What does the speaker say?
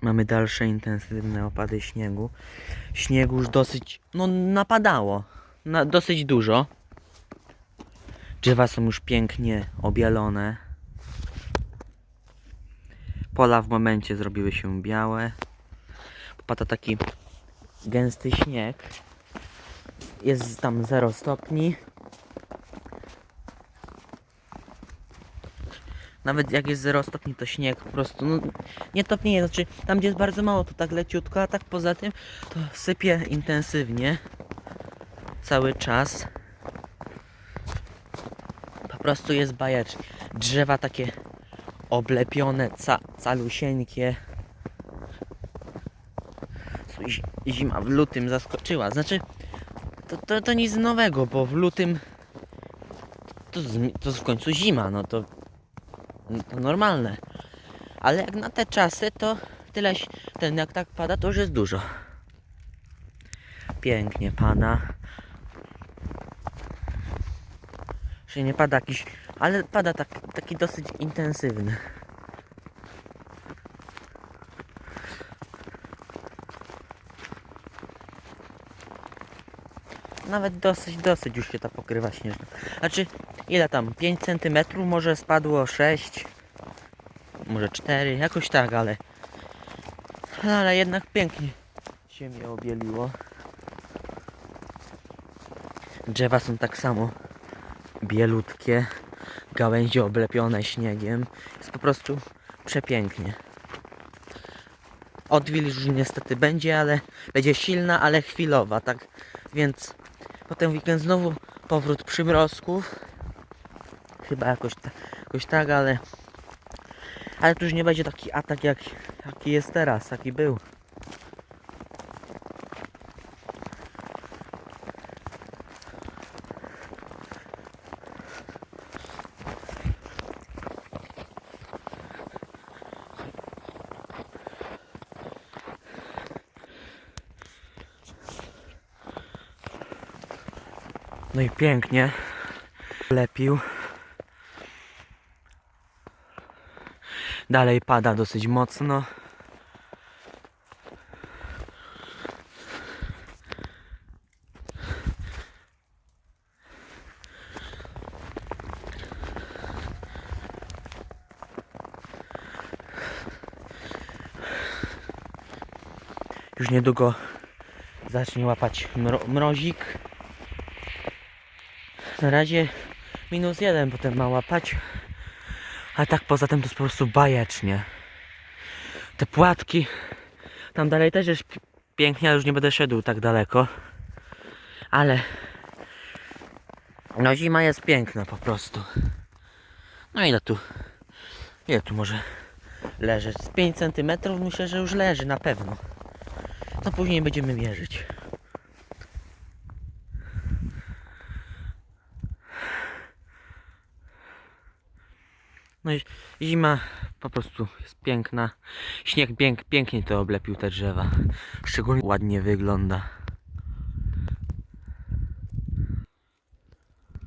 Mamy dalsze intensywne opady śniegu. Śniegu już dosyć, no napadało. Na, dosyć dużo. Drzewa są już pięknie obielone. Pola w momencie zrobiły się białe. Popada taki gęsty śnieg. Jest tam 0 stopni. Nawet jak jest 0 stopni, to śnieg po prostu no, nie topnieje. Znaczy, tam gdzie jest bardzo mało, to tak leciutko, a tak poza tym to sypie intensywnie cały czas. Po prostu jest bajecznie. Drzewa takie oblepione, ca calusieńkie. Zima w lutym zaskoczyła. Znaczy, to, to, to nic nowego, bo w lutym to, to w końcu zima, no to, no to normalne. Ale jak na te czasy, to tyle, ten jak tak pada, to już jest dużo. Pięknie pada. Że nie pada jakiś, ale pada tak, taki dosyć intensywny. Nawet dosyć, dosyć już się ta pokrywa śnieżna. Znaczy, ile tam? 5 cm może spadło 6 może 4, jakoś tak, ale no, ale jednak pięknie się mnie obieliło. Drzewa są tak samo bielutkie, gałęzie oblepione śniegiem. Jest po prostu przepięknie. Odwilż niestety będzie, ale będzie silna, ale chwilowa, tak więc potem weekend znowu powrót przymrozków. Chyba jakoś, ta, jakoś tak, ale ale tu już nie będzie taki atak jak, jaki jest teraz, jaki był. No i pięknie. Lepił. Dalej pada dosyć mocno. Już niedługo zacznie łapać mro mrozik. Na razie minus jeden potem ma łapać. A tak poza tym to jest po prostu bajecznie. Te płatki. Tam dalej też jest pi- pięknie, ale już nie będę szedł tak daleko. Ale. No zima jest piękna po prostu. No ile tu? Ile tu może leżeć? Z 5 cm myślę, że już leży na pewno. No później będziemy mierzyć. No i zima po prostu jest piękna. Śnieg pięk, pięknie to oblepił te drzewa. Szczególnie ładnie wygląda.